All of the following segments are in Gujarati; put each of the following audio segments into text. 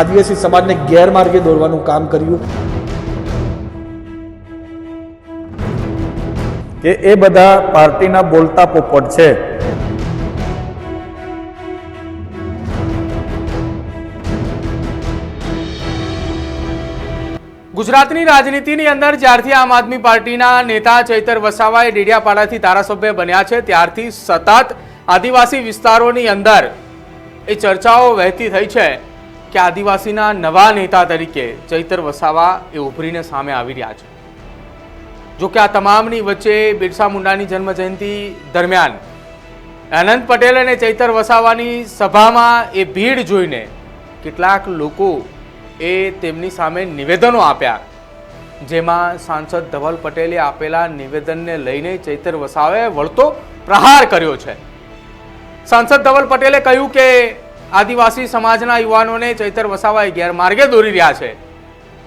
આદિવાસી સમાજને ગેરમાર્ગે દોરવાનું કામ કર્યું. કે એ બધા પાર્ટીના બોલતા પોપટ છે. ગુજરાતની રાજનીતિની અંદર જ્યારથી આમ આદમી પાર્ટીના નેતા ચૈતર વસાવાએ ડેડિયાપાડાથી ધારાસભ્ય બન્યા છે ત્યારથી સતત આદિવાસી વિસ્તારોની અંદર એ ચર્ચાઓ વહેતી થઈ છે. કે આદિવાસીના નવા નેતા તરીકે ચૈતર વસાવા એ ઉભરીને સામે આવી રહ્યા છે. જો કે આ તમામની વચ્ચે બિરસા મુંડાની જન્મજયંતિ દરમિયાન અનંત પટેલ અને ચૈતર વસાવાની સભામાં એ ભીડ જોઈને કેટલાક લોકો એ તેમની સામે નિવેદનો આપ્યા. જેમાં સાંસદ ધવલ પટેલે આપેલા નિવેદનને લઈને ચૈતર વસાવાએ વળતો પ્રહાર કર્યો છે. સાંસદ ધવલ પટેલે કહ્યું કે આદિવાસી સમાજના યુવાનોને ચૈતર વસાવાએ ગેરમાર્ગે દોરી રહ્યા છે.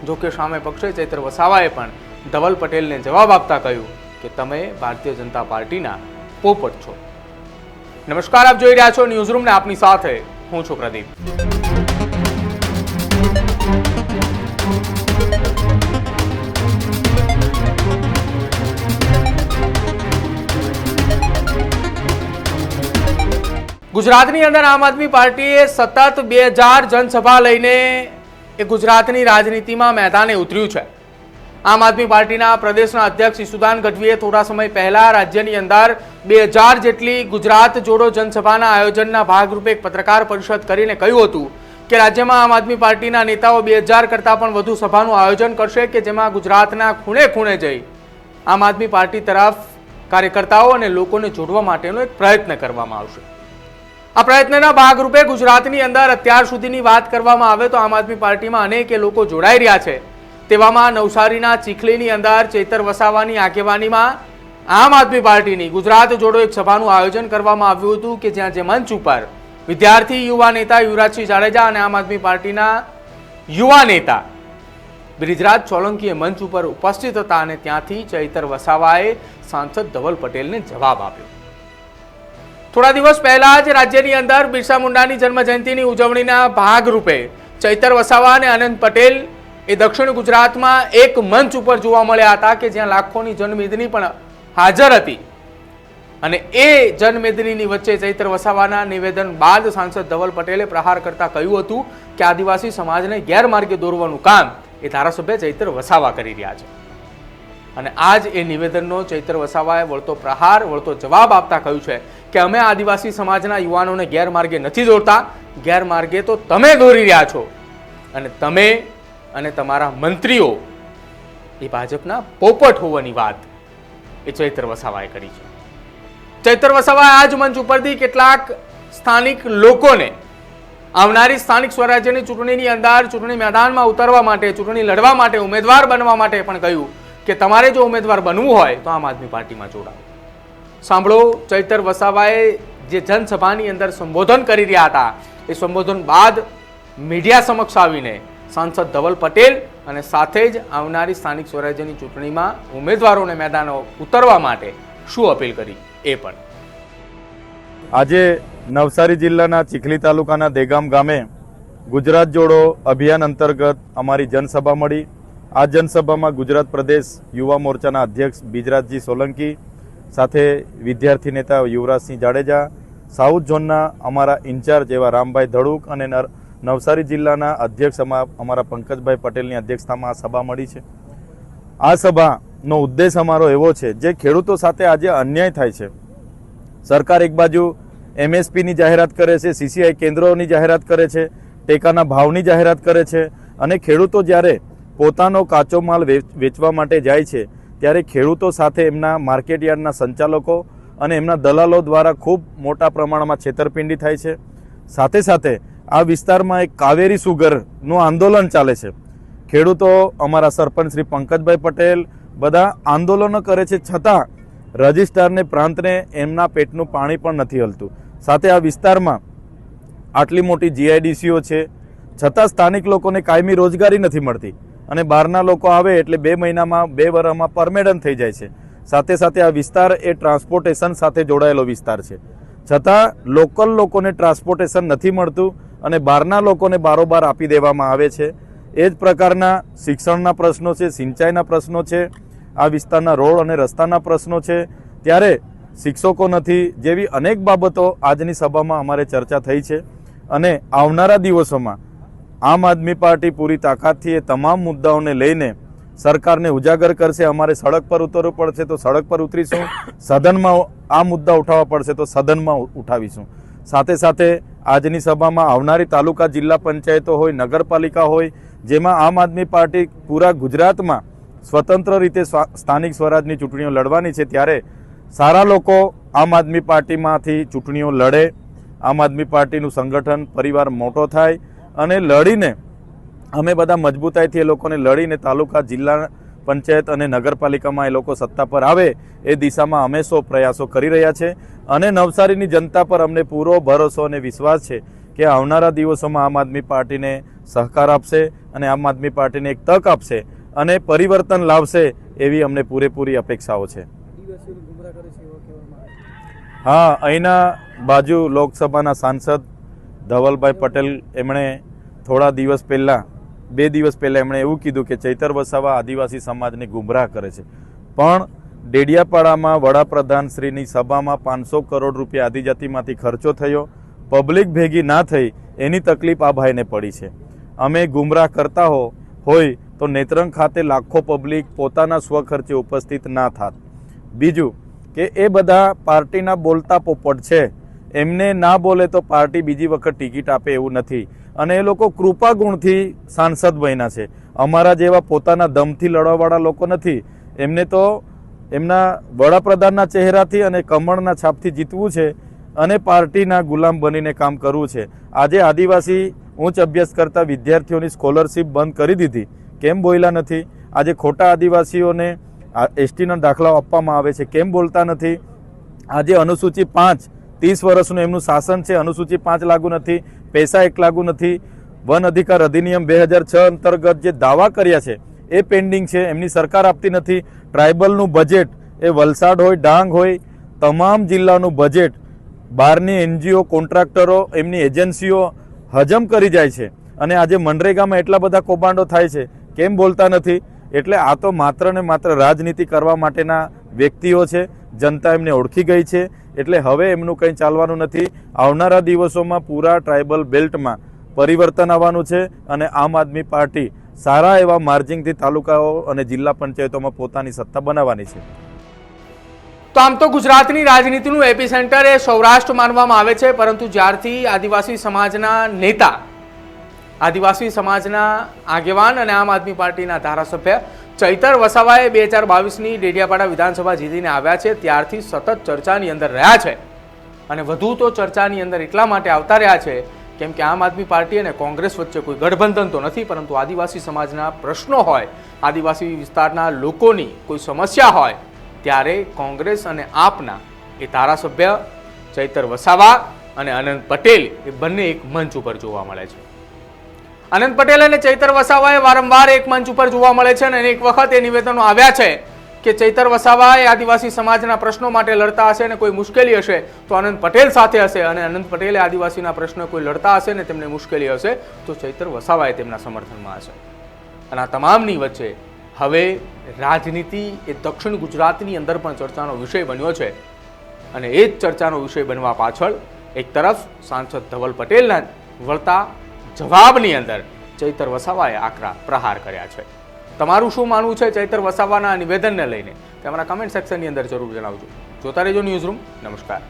જોકે સામે પક્ષે ચૈતર વસાવાએ પણ ધવલ પટેલને જવાબ આપતા કહ્યું કે તમે ભારતીય જનતા પાર્ટીના પોપટ છો. નમસ્કાર, આપ જોઈ રહ્યા છો ન્યૂઝરૂમને, આપની સાથે હું છું પ્રદીપ. ગુજરાતની અંદર આમ આદમી પાર્ટીએ સતત બે હજાર જનસભા લઈને એ ગુજરાતની રાજનીતિમાં મેદાને ઉતર્યું છે. આમ આદમી પાર્ટીના પ્રદેશના અધ્યક્ષ ઈસુદાન ગઢવીએ થોડા સમય પહેલા રાજ્યની અંદર બે હજાર જેટલી ગુજરાત જોડો જનસભાના આયોજનના ભાગરૂપે એક પત્રકાર પરિષદ કરીને કહ્યું હતું કે રાજ્યમાં આમ આદમી પાર્ટીના નેતાઓ બે હજાર કરતાં પણ વધુ સભાનું આયોજન કરશે કે જેમાં ગુજરાતના ખૂણે ખૂણે જઈ આમ આદમી પાર્ટી તરફ કાર્યકર્તાઓ અને લોકોને જોડવા માટેનો એક પ્રયત્ન કરવામાં આવશે. આ પ્રયત્નના ભાગરૂપે ગુજરાતની અંદર અત્યાર સુધીની વાત કરવામાં આવે તો આમ આદમી પાર્ટીમાં અનેક લોકો જોડાઈ રહ્યા છે. તેવામાં નવસારીના ચીખલીની અંદર ચેતર વસાવાની આગેવાનીમાં આમ આદમી પાર્ટીની ગુજરાત જોડો એક સભાનું આયોજન કરવામાં આવ્યું હતું કે જ્યાં જે મંચ ઉપર વિદ્યાર્થી, યુવા નેતા યુવરાજસિંહ જાડેજા અને આમ આદમી પાર્ટીના યુવા નેતા બ્રિજરાજ સોલંકીએ મંચ ઉપર ઉપસ્થિત હતા અને ત્યાંથી ચૈતર વસાવાએ સાંસદ ધવલ પટેલને જવાબ આપ્યો. થોડા દિવસ પહેલા જ રાજ્યની અંદર બિરસા મુંડાની જન્મજયંતિની ઉજવણીના ભાગરૂપે ચૈતર વસાવા અને આનંદ પટેલ એ દક્ષિણ ગુજરાતમાં એક મંચ ઉપર જોવા મળ્યા હતા કે જ્યાં લાખોની જનમેદની પણ હાજર હતી. અને એ જનમેદનીની વચ્ચે ચૈત્ર વસાવાના નિવેદન બાદ સાંસદ ધવલ પટેલે પ્રહાર કરતા કહ્યું હતું કે આદિવાસી સમાજને ગેરમાર્ગે દોરવાનું કામ એ ધારાસભ્ય ચૈત્ર વસાવા કરી રહ્યા છે. અને આજ એ નિવેદનનો ચૈતર વસાવાએ વળતો પ્રહાર, વળતો જવાબ આપતા કહ્યું છે કે અમે આદિવાસી સમાજના યુવાનોને ગેરમાર્ગે નથી દોરતા. ગેરમાર્ગે તો તમે દોરી રહ્યા છો. અને તમે અને તમારા મંત્રીઓ એ ભાજપના પોપટ હોવાની વાત એ ચૈતર વસાવાએ કરી છે. ચૈતર વસાવાએ આ જ મંચ ઉપરથી કેટલાક સ્થાનિક લોકોને, આવનારી સ્થાનિક સ્વરાજ્યની ચૂંટણીની અંદર ચૂંટણી મેદાનમાં ઉતરવા માટે, ચૂંટણી લડવા માટે ઉમેદવાર બનવા માટે પણ કહ્યું કે તમારે જો ઉમેદવાર બનવું હોય તો આમ આદમી પાર્ટીમાં જોડાઓ. સાંભળો, ચૈતર વસાવાએ જે જનસભાની અંદર સંબોધન કરી રહ્યા હતા, એ સંબોધન બાદ મીડિયા સમક્ષ આવીને સાંસદ ધવલ પટેલ અને સાથે જ આવનારી સ્થાનિક સ્વરાજ્યની ચૂંટણીમાં ઉમેદવારોને મેદાનો ઉતરવા માટે શું અપીલ કરી એ પણ. આજે નવસારી જિલ્લાના ચીખલી તાલુકાના દેગામ ગામે ગુજરાત જોડો અભિયાન અંતર્ગત અમારી જનસભા મળી. આ જનસભામાં ગુજરાત પ્રદેશ યુવા મોરચાના અધ્યક્ષ બિજરાજજી સોલંકી સાથે વિદ્યાર્થી નેતા યુવરાજસિંહ જાડેજા, સાઉથ ઝોનના અમારા ઇન્ચાર્જ એવા રામભાઈ ધડુક અને નવસારી જિલ્લાના અધ્યક્ષ અમારા પંકજભાઈ પટેલની અધ્યક્ષતામાં આ સભા મળી છે. આ સભાનો ઉદ્દેશ અમારો એવો છે, જે ખેડૂતો સાથે આજે અન્યાય થાય છે. સરકાર એક બાજુ એમએસપીની જાહેરાત કરે છે, સીસીઆઈ કેન્દ્રોની જાહેરાત કરે છે, ટેકાના ભાવની જાહેરાત કરે છે અને ખેડૂતો જ્યારે પોતાનો કાચો માલ વેચ- વેચવા માટે જાય છે, ત્યારે ખેડૂતો સાથે એમના માર્કેટયાર્ડના સંચાલકો અને એમના દલાલો દ્વારા ખૂબ મોટા પ્રમાણમાં છેતરપિંડી થાય છે. સાથે સાથે, આ વિસ્તારમાં એક કાવેરી સુગરનું આંદોલન ચાલે છે. ખેડૂતો અમારા સરપંચ શ્રી પંકજભાઈ પટેલ બધા આંદોલનો કરે છે છતાં રજિસ્ટ્રારને પ્રાંતને એમના પેટનું પાણી પણ નથી હલતું. સાથે આ વિસ્તારમાં આટલી મોટી જીઆઈડીસીઓ છે. છતાં સ્થાનિક લોકોને કાયમી રોજગારી નથી મળતી. અને બહારના લોકો આવે એટલે બે મહિનામાં, બે વર્ષમાં પરમેડન થઈ જાય છે. સાથે સાથે આ વિસ્તાર એ ટ્રાન્સપોર્ટેશન સાથે જોડાયેલો વિસ્તાર છે. છતાં, લોકલ લોકોને ટ્રાન્સપોર્ટેશન નથી મળતું અને બહારના લોકોને બારોબાર આપી દેવામાં આવે છે. એ જ પ્રકારના શિક્ષણના પ્રશ્નો છે, સિંચાઈના પ્રશ્નો છે, આ વિસ્તારના રોડ અને રસ્તાના પ્રશ્નો છે. ત્યારે શિક્ષકો નથી જેવી અનેક બાબતો આજની સભામાં અમારે ચર્ચા થઈ છે. અને આવનારા દિવસોમાં આમ આદમી પાર્ટી પૂરી તાકાતથી એ તમામ મુદ્દાઓને લઈને સરકારને ઉજાગર કરશે. અમારે સડક પર ઉતરવું પડશે તો સડક પર ઉતરીશું. સદનમાં આ મુદ્દા ઉઠાવવા પડશે તો સદનમાં ઉઠાવીશું. સાથે સાથે આજની સભામાં આવનારી તાલુકા જિલ્લા પંચાયતો હોય, નગરપાલિકા હોય, જેમાં આમ આદમી પાર્ટી પૂરા ગુજરાતમાં સ્વતંત્ર રીતે સ્થાનિક સ્વરાજની ચૂંટણીઓ લડવાની છે, ત્યારે સારા લોકો આમ આદમી પાર્ટીમાંથી ચૂંટણીઓ લડે. આમ આદમી પાર્ટીનું સંગઠન, પરિવાર મોટો થાય. અને લડીને અમે બધા મજબૂતાઈથી એ લોકોને લડીને તાલુકા જિલ્લા પંચાયત અને નગરપાલિકામાં એ લોકો સત્તા પર આવે એ દિશામાં અમે સૌ પ્રયાસો કરી રહ્યા છે. અને નવસારીની જનતા પર અમને પૂરો ભરોસો અને વિશ્વાસ છે કે આવનારા દિવસોમાં આમ આદમી પાર્ટીને સહકાર આપશે અને આમ આદમી પાર્ટીને એક તક આપશે અને પરિવર્તન લાવશે એવી અમને પૂરેપૂરી અપેક્ષાઓ છે. હા અહીંના બાજુ લોકસભાના સાંસદ ધવલભાઈ પટેલ એમણે થોડા દિવસ પહેલાં, બે દિવસ પહેલાં એમણે એવું કીધું કે ચૈતર વસાવા આદિવાસી સમાજને ગુમરાહ કરે છે. પણ ડેડિયાપાડામાં વડાપ્રધાન શ્રીની સભામાં પાંચસો કરોડ રૂપિયા આદિજાતિમાંથી ખર્ચો થયો. પબ્લિક ભેગી ના થઈ એની તકલીફ આ ભાઈને પડી છે. અમે ગુમરાહ કરતા હો, હોય તો નેત્રંગ ખાતે લાખો પબ્લિક પોતાના સ્વખર્ચે ઉપસ્થિત ના થાત. બીજું કે એ બધા પાર્ટીના બોલતા પોપટ છે. એમને ના બોલે તો પાર્ટી બીજી વખત ટિકિટ આપે એવું નથી. અને એ લોકો કૃપા ગુણથી સાંસદ બન્યા છે. અમારા જેવા પોતાના દમથી લડવાવાળા લોકો નથી. એમને તો એમના વડાપ્રધાનના ચહેરાથી અને કમળના છાપથી જીતવું છે અને પાર્ટીના ગુલામ બનીને કામ કરવું છે. આજે આદિવાસી ઉચ્ચ અભ્યાસ કરતા વિદ્યાર્થીઓની સ્કોલરશીપ બંધ કરી દીધી. કેમ બોલ્યા નથી? આજે ખોટા આદિવાસીઓને એસટીના દાખલાઓ આપવામાં આવે છે. કેમ બોલતા નથી? આજે અનુસૂચિ પાંચ ત્રીસ વર્ષનું એમનું શાસન છે અનુસૂચિ પાંચ લાગુ નથી, પૈસા એક લાગુ નથી. વન અધિકાર અધિનિયમ બે હજાર છ અંતર્ગત જે દાવા કર્યા છે, એ પેન્ડિંગ છે, એમની સરકાર આપતી નથી. ટ્રાઇબલનું બજેટ એ વલસાડ હોય, ડાંગ હોય, તમામ જિલ્લાનું બજેટ બહારની એનજીઓ, કોન્ટ્રાક્ટરો, એમની એજન્સીઓ હજમ કરી જાય છે. અને આજે મનરેગામાં એટલા બધા કૌભાંડો થાય છે, કેમ બોલતા નથી? એટલે આ તો માત્ર ને માત્ર રાજનીતિ કરવા માટેના વ્યક્તિઓ છે, જનતા એમને ઓળખી ગઈ છે. એટલે હવે એમનું કંઈ ચાલવાનું નથી. આવનારા દિવસોમાં પૂરા ટ્રાઇબલ બેલ્ટમાં પરિવર્તન આવવાનું છે અને આમ આદમી પાર્ટી સારા એવા માર્જિંગથી તાલુકાઓ અને જિલ્લા પંચાયતોમાં પોતાની સત્તા બનાવવાની છે. તો આમ તો ગુજરાતની રાજનીતિનું એપી સેન્ટર એ સૌરાષ્ટ્ર માનવામાં આવે છે, પરંતુ જ્યારથી આદિવાસી સમાજના નેતા, આદિવાસી સમાજના આગેવાન અને આમ આદમી પાર્ટીના ધારાસભ્ય ચૈતર વસાવાએ બે હજાર બાવીસની ડેડિયાપાડા વિધાનસભા જીતીને આવ્યા છે. ત્યારથી સતત ચર્ચાની અંદર રહ્યા છે. અને વધુ તો ચર્ચાની અંદર એટલા માટે આવતા રહ્યા છે કેમ કે આમ આદમી પાર્ટી અને કોંગ્રેસ વચ્ચે કોઈ ગઠબંધન તો નથી, પરંતુ આદિવાસી સમાજના પ્રશ્નો હોય, આદિવાસી વિસ્તારના લોકોની કોઈ સમસ્યા હોય, ત્યારે કોંગ્રેસ અને આપના એ ધારાસભ્ય ચૈતર વસાવા અને અનંત પટેલ એ બંને એક મંચ ઉપર જોવા મળે છે. અનંત પટેલ અને ચૈતર વસાવાએ વારંવાર એક મંચ ઉપર જોવા મળે છે અને એક વખત એ નિવેદનો આવ્યા છે કે ચૈતર વસાવા એ આદિવાસી સમાજના પ્રશ્નો માટે લડતા હશે અને કોઈ મુશ્કેલી હશે તો અનંત પટેલ સાથે હશે અને અનંત પટેલે આદિવાસીના પ્રશ્નો કોઈ લડતા હશે ને તેમને મુશ્કેલી હશે તો ચૈતર વસાવાએ તેમના સમર્થનમાં હશે. અને આ તમામની વચ્ચે હવે રાજનીતિ એ દક્ષિણ ગુજરાતની અંદર પણ ચર્ચાનો વિષય બન્યો છે અને એ જ ચર્ચાનો વિષય બનવા પાછળ એક તરફ સાંસદ ધવલ પટેલના વળતા જવાબની અંદર ચૈતર વસાવાએ આકરા પ્રહાર કર્યા છે. તમારું શું માનવું છે ચૈતર વસાવાના નિવેદનને લઈને? તમારા કમેન્ટ સેક્શનની અંદર જરૂર જણાવજો. જોતા રહેજો ન્યૂઝ રૂમ નમસ્કાર.